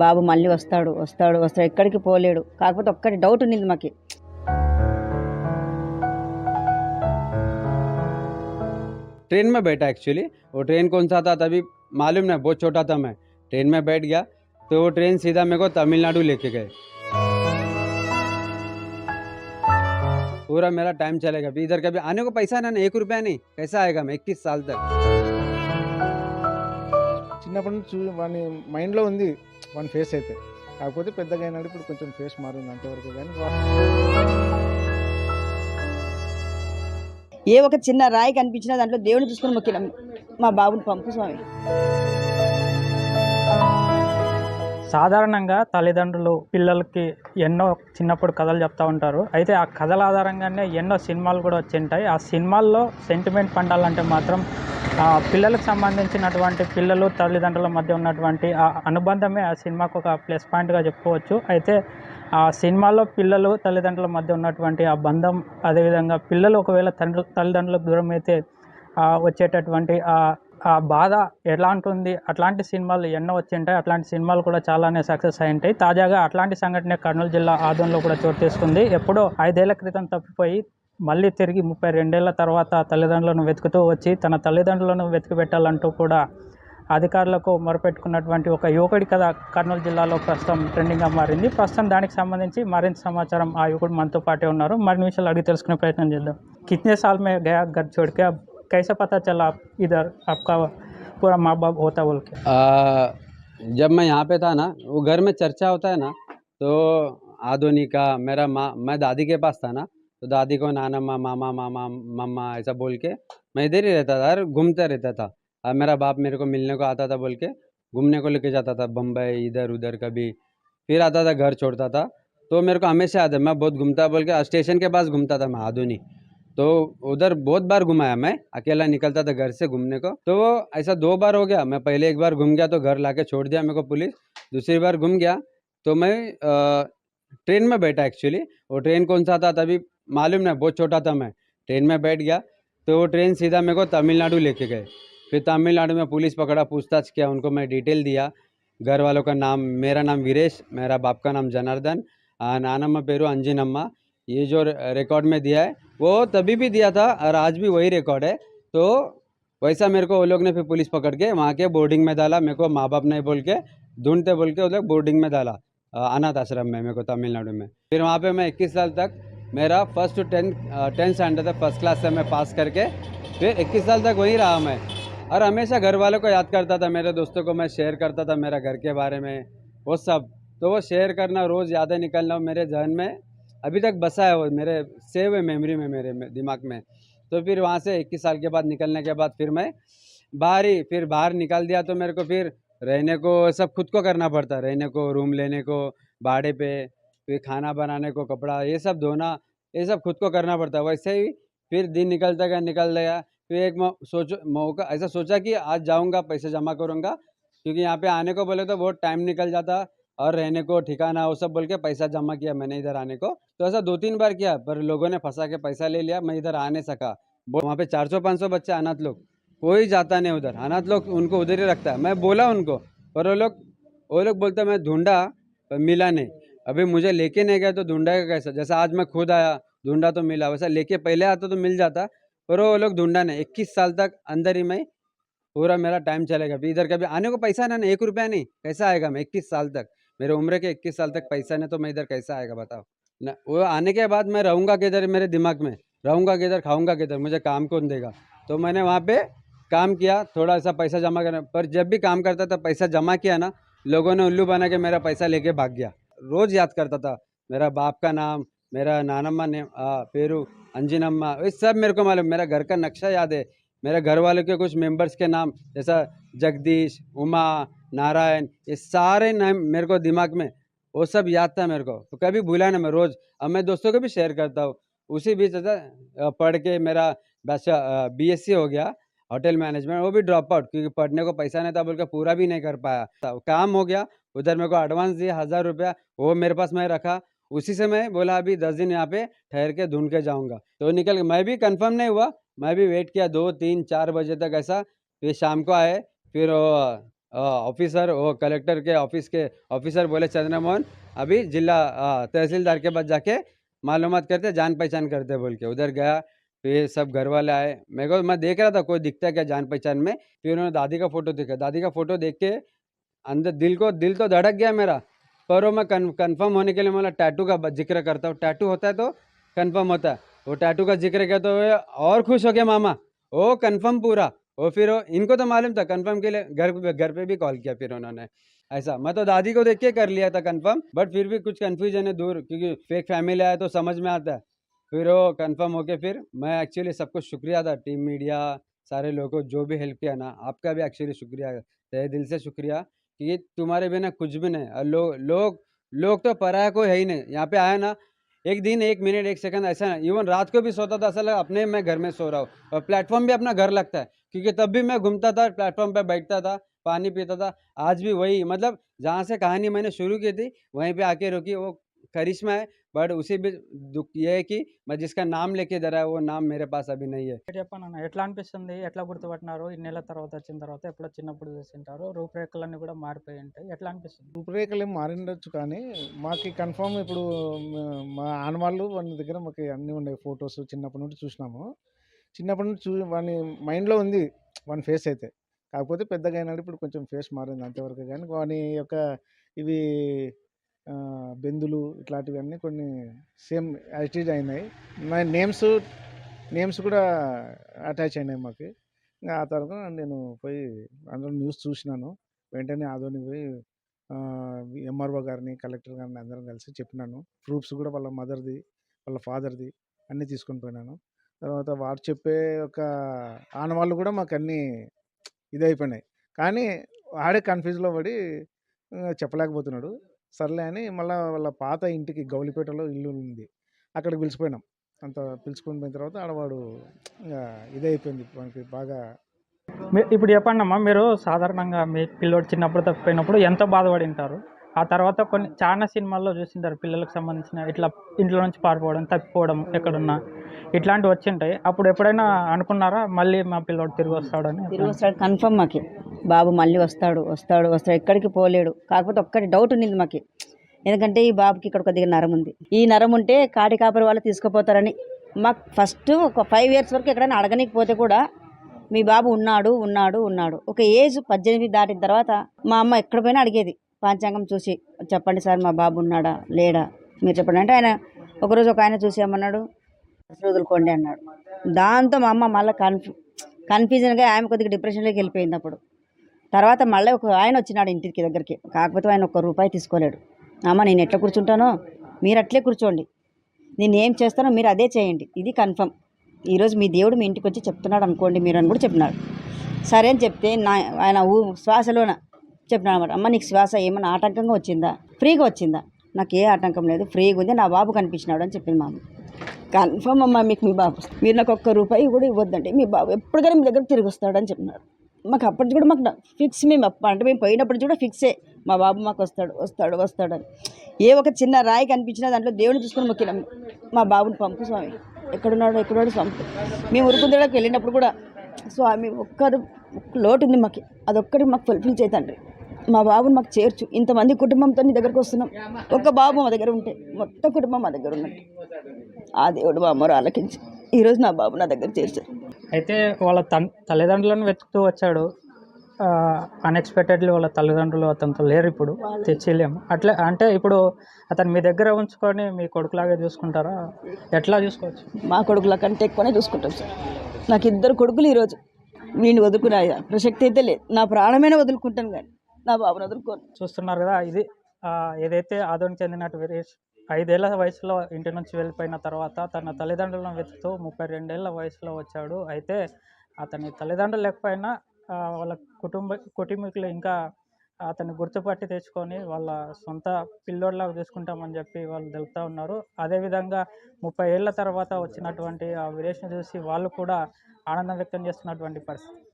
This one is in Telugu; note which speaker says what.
Speaker 1: బాబు మళ్ళీ వస్తాడు వస్తాడు వస్తాడు ఎక్కడికి పోలేడు కాకపోతే ఒక్కటి డౌట్ ఉన్నింది మాకు
Speaker 2: ट्रेन में बैठा एक्चुअली वो ट्रेन कौन सा था तभी मालूम नहीं बहुत छोटा था मैं ट्रेन में बैठ गया तो वो ट्रेन सीधा मेरे को तमिलनाडु लेके गए पूरा मेरा टाइम चलेगा अभी इधर कभी आने को पैसा ना एक रुपया नहीं कैसा आएगा मैं इक्कीस साल तक
Speaker 3: చిన్నప్పటి నుంచి చూ వాని మైండ్లో ఉంది వాని ఫేస్ అయితే. కాకపోతే పెద్దగా అయినాడు ఇప్పుడు కొంచెం ఫేస్ మారింది అంతవరకు కానీ
Speaker 1: ఏ ఒక చిన్న రాయి కనిపించినా దాంట్లో దేవుని చూసుకొని మొక్కినాం. మా బాబుని పంపు స్వామి.
Speaker 4: సాధారణంగా తల్లిదండ్రులు పిల్లలకి ఎన్నో చిన్నప్పుడు కథలు చెప్తా ఉంటారు. అయితే ఆ కథల ఆధారంగానే ఎన్నో సినిమాలు కూడా వచ్చింటాయి ఆ సినిమాల్లో సెంటిమెంట్ పండాలంటే మాత్రం పిల్లలకు సంబంధించినటువంటి పిల్లలు తల్లిదండ్రుల మధ్య ఉన్నటువంటి ఆ అనుబంధమే ఆ సినిమాకు ఒక ప్లస్ పాయింట్గా చెప్పుకోవచ్చు. అయితే ఆ సినిమాలో పిల్లలు తల్లిదండ్రుల మధ్య ఉన్నటువంటి ఆ బంధం అదేవిధంగా పిల్లలు ఒకవేళ తండ్రి తల్లిదండ్రులకు దూరం అయితే వచ్చేటటువంటి ఆ బాధ ఎలా ఉంటుంది? అట్లాంటి సినిమాలు ఎన్నో వచ్చింటాయి. అట్లాంటి సినిమాలు కూడా చాలానే సక్సెస్ అయి ఉంటాయి తాజాగా అట్లాంటి సంఘటన కర్నూలు జిల్లా ఆదంలో కూడా చోటు చేసుకుంది. ఎప్పుడో ఐదేళ్ళ క్రితం తప్పిపోయి మళ్ళీ తిరిగి ముప్పై రెండేళ్ల తర్వాత తల్లిదండ్రులను వెతుకుతూ వచ్చి తన తల్లిదండ్రులను వెతికి పెట్టాలంటూ కూడా అధికారులకు మొరపెట్టుకున్నటువంటి ఒక యువకుడి కథ కర్నూలు జిల్లాలో ప్రస్తుతం ట్రెండింగ్గా మారింది ప్రస్తుతం దానికి సంబంధించి మరింత సమాచారం ఆ యువకుడు మనతో పాటే ఉన్నారు మరిన్ని విషయాలు అడిగి తెలుసుకునే ప్రయత్నం చేద్దాం కితనే సాల్ మే గయా घर छोड़ के अब कैसे पता चला आप इधर आपका पूरा माँ बाप होता बोल के
Speaker 2: आ, जब मैं यहाँ पे था ना वो घर में चर्चा होता है ना तो आधुनिक का मेरा माँ मैं दादी के पास था ना तो दादी को नाना माँ मामा मामा मम्मा ऐसा बोल के मैं इधर ही रहता था और घूमता रहता था। और मेरा बाप मेरे को मिलने को आता था बोल के घूमने को लेके जाता था बम्बई इधर उधर कभी फिर आता था घर छोड़ता था। तो मेरे को हमेशा याद है मैं बहुत घूमता बोल के स्टेशन के पास घूमता था मैं आधुनिक। तो उधर बहुत बार घुमाया मैं अकेला निकलता था घर से घूमने को। तो वो ऐसा दो बार हो गया मैं पहले एक बार घूम गया तो घर लाके छोड़ दिया मेरे को पुलिस दूसरी बार घूम गया। तो मैं अ, ट्रेन में बैठा एक्चुअली वो ट्रेन कौन सा था तभी मालूम नहीं बहुत छोटा था मैं। ट्रेन में बैठ गया तो वो ट्रेन सीधा मेरे को तमिलनाडु लेके गए। फिर तमिलनाडु में पुलिस पकड़ा, पूछताछ किया, उनको मैं डिटेल दिया। घर वालों का नाम, मेरा नाम वीरेश, मेरा बाप का नाम जनार्दन नानम्मा पेरू अंजिनम्मा ये जो रिकॉर्ड में दिया है, वो तभी भी दिया था, और आज भी वही रिकॉर्ड है। तो वैसा मेरे को वो लोग ने फिर पुलिस पकड़ के, वहाँ के बोर्डिंग में डाला, मेरे को माँ बाप ने बोल के, ढूंढते बोल के वो लोग बोर्डिंग में डाला अनाथ आश्रम में, मेरे को तमिलनाडु में। फिर वहाँ पे मैं 21 साल तक मेरा फ़र्स्ट टू टेंथ स्टैंडर्ड था फ़र्स्ट क्लास से मैं पास करके, फिर 21 साल तक वहीं रहा मैं। और हमेशा घर वालों को याद करता था, मेरे दोस्तों को मैं शेयर करता था, मेरा घर के बारे में, वो सब। तो वो शेयर करना, रोज़ यादें निकलना, मेरे जहन में अभी तक बसा है, वो मेरे सेव है मेमोरी में, मेरे दिमाग में। तो फिर वहाँ से इक्कीस साल के बाद, निकलने के बाद फिर मैं बाहर ही, फिर बाहर निकाल दिया तो मेरे को फिर रहने को, सब खुद को करना पड़ता, रहने को रूम लेने को, भाड़े पे फिर खाना बनाने को, कपड़ा, ये सब धोना, ये सब खुद को करना पड़ता है। वैसे ही फिर दिन निकलता गया, निकल गया। फिर एक सोचो, मौका, ऐसा सोचा कि आज जाऊँगा, पैसे जमा करूँगा, क्योंकि यहाँ पे आने को बोले तो बहुत टाइम निकल जाता और रहने को, ठिकाना, वो सब बोल के पैसा जमा किया मैंने इधर आने को। तो ऐसा दो तीन बार किया, पर लोगों ने फंसा के पैसा ले लिया, मैं इधर आ नहीं सका। वहाँ पे चार सौ, पाँच सौ बच्चे, अनाथ लोग। कोई जाता नहीं उधर। अनाथ लोग उनको उधर ही रखता है। मैं बोला उनको, पर वो लोग वो लोग बोलते मैं ढूंढा, पर मिला नहीं। अभी मुझे लेके नहीं गया तो ढूंढा का कैसा? जैसा आज मैं खुद आया, ढूंढा तो मिला, वैसा लेके पहले आता तो मिल जाता, पर वो लोग ढूंढा नहीं। इक्कीस साल तक अंदर ही मैं, पूरा मेरा टाइम चलेगा। अभी इधर कभी आने को पैसा ना एक रुपया नहीं, कैसा आएगा मैं इक्कीस साल तक? मेरे उम्र के इक्कीस साल तक पैसा नहीं तो मैं इधर कैसा आएगा बताओ? ना, वो आने के बाद मैं रहूँगा किधर मेरे दिमाग में? रहूँगा किधर, खाऊँगा किधर? मुझे काम कौन देगा? तो मैंने वहाँ पे काम किया, थोड़ा सा पैसा जमा करना, पर जब भी काम करता था, पैसा जमा किया ना, लोगों ने उल्लू बना के मेरा पैसा लेके भाग गया। रोज़ याद करता था। मेरा बाप का नाम, मेरा नानम्मा ने पेरू, अंजिनम्मा, ये सब मेरे को मालूम। मेरा घर का नक्शा याद है। मेरे घर वालों के कुछ मेंबर्स के नाम, जैसा जगदीश, उमा, नारायण, ये सारे नाम मेरे को दिमाग में, वो सब याद था मेरे को। तो कभी भूला ना मैं रोज़। अब मैं दोस्तों को भी शेयर करता हूँ। उसी बीच ऐसा पढ़ के मेरा बी एस सी हो गया होटल मैनेजमेंट वो भी ड्रॉप आउट क्योंकि पढ़ने को पैसा नहीं था, बोल के पूरा भी नहीं कर पाया। तो काम हो गया उधर मेरे को एडवांस दिया, हज़ार रुपया, वो मेरे पास मैं रखा। उसी से मैं बोला, अभी दस दिन यहाँ पे ठहर के ढूंढ के जाऊँगा। तो निकल मैं भी कंफर्म नहीं हुआ। मैं भी वेट किया दो, तीन, चार बजे तक ऐसा। फिर शाम को आए। फिर ऑफिसर वो कलेक्टर के ऑफ़िस के ऑफिसर बोले चंद्रमोहन अभी जिला तहसीलदार के पास जाके मालूम करते जान पहचान करते बोल के। उधर गया। फिर सब घर वाले आए। मेरे को, मैं देख रहा था, कोई दिखता है क्या जान पहचान में? फिर उन्होंने दादी का फ़ोटो देखा दादी का फ़ोटो देख के अंदर दिल को, दिल तो धड़क गया मेरा, पर वो मैं कन्फर्म होने के लिए मैं टैटू का ज़िक्र करता हूँ। टैटू होता है तो कन्फर्म होता है। वो टैटू का ज़िक्र किया तो वे और खुश हो गया मामा। वो कन्फर्म पूरा। वो फिर वो, इनको तो मालूम था कन्फर्म के लिए घर घर पे भी कॉल किया फिर उन्होंने। ऐसा, मैं तो दादी को देख के कर लिया था कंफर्म बट फिर भी कुछ कन्फ्यूज़न है दूर, क्योंकि फेक फैमिली आया तो समझ में आता है। फिर वो कंफर्म होके फिर मैं एक्चुअली सबको शुक्रिया था टीम मीडिया सारे लोगों को जो भी हेल्प किया ना, आपका भी एक्चुअली शुक्रिया, तहे दिल से शुक्रिया। कि तुम्हारे बिना कुछ भी नहीं और लोग लोग लोग तो पराया कोई है ही नहीं। यहाँ पे आया ना, एक दिन, एक मिनट, एक सेकंड, ऐसा नहीं। इवन रात को भी सोता था ऐसा लगा अपने मैं घर में सो रहा हूँ। और प्लेटफॉर्म भी अपना घर लगता है, क्योंकि तब भी मैं घूमता था प्लेटफॉर्म पर बैठता था, पानी पीता था। आज भी वही मतलब जहाँ से कहानी मैंने शुरू की थी, वहीं पर आके रुकी। वो करिश्मा है बट उसी भी दुख ये है कि मैं जिसका नाम लेके दे रहा है वो नाम मेरे पास अभी नहीं है
Speaker 4: చెప్పండి అన్న ఎట్లా అనిపిస్తుంది ఎట్లా గుర్తుపట్టినారు ఇన్నేళ్ళ తర్వాత వచ్చిన తర్వాత ఎప్పుడో చిన్నప్పుడు చూసింటారు రూపురేఖలన్నీ కూడా మారిపోయి ఉంటాయి ఎట్లా అనిపిస్తుంది
Speaker 3: రూపురేఖలు ఏం మారిండొచ్చు కానీ మాకు కన్ఫర్మ్ ఇప్పుడు మ- మా ఆనవాళ్ళు వాని దగ్గర మాకు అన్నీ ఉన్నాయి ఫొటోస్ చిన్నప్పటి నుండి చూసినాము చిన్నప్పటి నుండి చూ వాని మైండ్లో ఉంది వాని ఫేస్ అయితే కాకపోతే పెద్దగా అయినాడు ఇప్పుడు కొంచెం ఫేస్ మారింది అంతవరకు కానీ వాని యొక్క ఇవి ఆ, బెందులు ఇట్లాంటివన్నీ కొన్ని సేమ్ యాటిట్యూడ్ అయినాయి. నా నేమ్స్ నేమ్స్ కూడా అటాచ్ అయినాయి మాకు. ఇంకా ఆ తర్వాత నేను పోయి అందులో న్యూస్ చూసినాను. వెంటనే ఆదోని పోయి ఎంఆర్ఓ గారిని కలెక్టర్ గారిని అందరం కలిసి చెప్పినాను. ప్రూఫ్స్ కూడా వాళ్ళ మదర్ది వాళ్ళ ఫాదర్ది అన్నీ తీసుకొని పోయినాను. తర్వాత వాడు చెప్పే ఒక ఆనవాళ్ళు కూడా మాకు అన్నీ ఇదైపోయినాయి. కానీ ఆడే కన్ఫ్యూజ్లో పడి చెప్పలేకపోతున్నాడు. సర్లే అని మళ్ళీ వాళ్ళ పాత ఇంటికి గౌలిపేటలో ఇల్లు ఉంది. అక్కడికి పిలిచిపోయినాం. అంత పిలుచుకుని పోయిన తర్వాత ఆడవాడు ఇదైపోయింది. మనకి బాగా
Speaker 4: ఇప్పుడు చెప్పండి అమ్మా మీరు సాధారణంగా మీ పిల్లోడు చిన్నప్పుడు తప్పిపోయినప్పుడు ఎంతో బాధపడి ఉంటారు ఆ తర్వాత కొన్ని చాలా సినిమాల్లో చూసింటారు పిల్లలకు సంబంధించిన ఇట్లా ఇంట్లో నుంచి పారిపోవడం తప్పిపోవడం ఎక్కడున్నా. ఇట్లాంటివి వచ్చింటాయి. అప్పుడు ఎప్పుడైనా అనుకున్నారా మళ్ళీ మా పిల్లోడు తిరిగి వస్తాడని?
Speaker 1: తిరిగి వస్తాడు. కన్ఫర్మ్ మాకి. బాబు మళ్ళీ వస్తాడు వస్తాడు వస్తాడు. ఎక్కడికి పోలేడు. కాకపోతే ఒక్కటి డౌట్ ఉన్నింది మాకి. ఎందుకంటే ఈ బాబుకి ఇక్కడ కొద్దిగా నరం ఉంది. ఈ నరం ఉంటే కాటి కాపరి వాళ్ళు తీసుకుపోతారని మాకు ఫస్ట్ ఒక ఫైవ్ ఇయర్స్ వరకు ఎక్కడైనా అడగనీకపోతే కూడా మీ బాబు ఉన్నాడు ఉన్నాడు ఉన్నాడు. ఒక ఏజ్ పద్దెనిమిది దాటిన తర్వాత మా అమ్మ ఎక్కడ పోయినా అడిగేది. పంచాంగం చూసి చెప్పండి సార్ మా బాబు ఉన్నాడా లేడా? మీరు చెప్పండి. అంటే ఆయన ఒకరోజు ఒక ఆయన చూసి ఏమన్నాడు? వదులుకోండి అన్నాడు. దాంతో మా అమ్మ మళ్ళీ కన్ఫ్యూ కన్ఫ్యూజన్గా ఆమె కొద్దిగా డిప్రెషన్లోకి వెళ్ళిపోయింది అప్పుడు. తర్వాత మళ్ళీ ఒక ఆయన వచ్చినాడు ఇంటికి దగ్గరికి. కాకపోతే ఆయన ఒక్క రూపాయి తీసుకోలేడు. అమ్మ నేను ఎట్లా కూర్చుంటానో? మీరు అట్లే కూర్చోండి. నేను ఏం చేస్తానో మీరు అదే చేయండి. ఇది కన్ఫర్మ్. ఈరోజు మీ దేవుడు మీ ఇంటికి వచ్చి చెప్తున్నాడు అనుకోండి మీరు అని కూడా చెప్పినాడు. సరే అని చెప్తే నా ఆయన ఊ శ్వాసలోన చెప్పినమాట అనమాట అమ్మ నీకు శ్వాస ఏమైనా ఆటంకంగా వచ్చిందా? ఫ్రీగా వచ్చిందా? నాకు ఏ ఆటంకం లేదు ఫ్రీగా ఉంది నా బాబు కనిపించినాడు అని చెప్పింది మా కన్ఫర్మ్ అమ్మ మీకు మీ బాబు. మీరు నాకు ఒక్క రూపాయి కూడా ఇవ్వద్దండి. మీ బాబు ఎప్పటికైనా మీ దగ్గర తిరిగి వస్తాడని చెప్పినారు. మాకు అప్పటి నుంచి కూడా మాకు ఫిక్స్ మేము అంటే మేము పోయినప్పటి నుంచి కూడా ఫిక్సే. మా బాబు మాకు వస్తాడు వస్తాడు వస్తాడు అని. ఏ ఒక చిన్న రాయి కనిపించినా దాంట్లో దేవుని చూసుకొని మొక్కినాం. మా బాబుని పంపు స్వామి. ఎక్కడున్నాడు ఎక్కడున్నాడు పంపు మేము ఉరుకుందడానికి వెళ్ళినప్పుడు కూడా స్వామి ఒక్కరు లోటు ఉంది మాకు. అదొక్కటి మాకు ఫుల్ఫిల్ చేతండి మా బాబుని మాకు చేర్చు. ఇంతమంది కుటుంబంతో నీ దగ్గరకు వస్తున్నాం. ఒక్క బాబు మా దగ్గర ఉంటే మొత్తం కుటుంబం మా దగ్గర ఉన్నట్టు. ఆ దేవుడు మా అమ్మరు ఆలకించి. ఈరోజు నా బాబు నా దగ్గర చేర్చారు.
Speaker 4: అయితే వాళ్ళ తన్ తల్లిదండ్రులను వెతుకుతూ వచ్చాడు. అన్ఎక్స్పెక్టెడ్లీ వాళ్ళ తల్లిదండ్రులు అతనితో లేరు ఇప్పుడు. తెచ్చిలేము అట్లా అంటే ఇప్పుడు అతను మీ దగ్గర ఉంచుకొని మీ కొడుకులాగే చూసుకుంటారా? ఎట్లా చూసుకోవచ్చు?
Speaker 1: మా కొడుకుల కంటే ఎక్కువనే చూసుకుంటాం సార్. నాకు ఇద్దరు కొడుకులు ఈరోజు వీడిని వదులుకునే ప్రసక్తి అయితే లేదు. నా ప్రాణమైనా వదులుకుంటాను కానీ. నా బాబును ఎదుర్కొని.
Speaker 4: చూస్తున్నారు కదా ఇది ఏదైతే ఆదోనికి చెందినట్టు వీరేష్ ఐదేళ్ళ వయసులో ఇంటి నుంచి వెళ్ళిపోయిన తర్వాత తన తల్లిదండ్రులను వెతుకుతూ ముప్పై రెండేళ్ళ వయసులో వచ్చాడు. అయితే అతని తల్లిదండ్రులు లేకపోయినా వాళ్ళ కుటుంబ కుటుంబీకులు ఇంకా అతన్ని గుర్తుపట్టి తెచ్చుకొని వాళ్ళ సొంత పిల్లోడ్లాగా చూసుకుంటామని చెప్పి వాళ్ళు తెలుపుతూ ఉన్నారు. అదేవిధంగా ముప్పై ఏళ్ళ తర్వాత వచ్చినటువంటి ఆ వీరేష్ని చూసి వాళ్ళు కూడా ఆనందం వ్యక్తం చేస్తున్నటువంటి పరిస్థితి.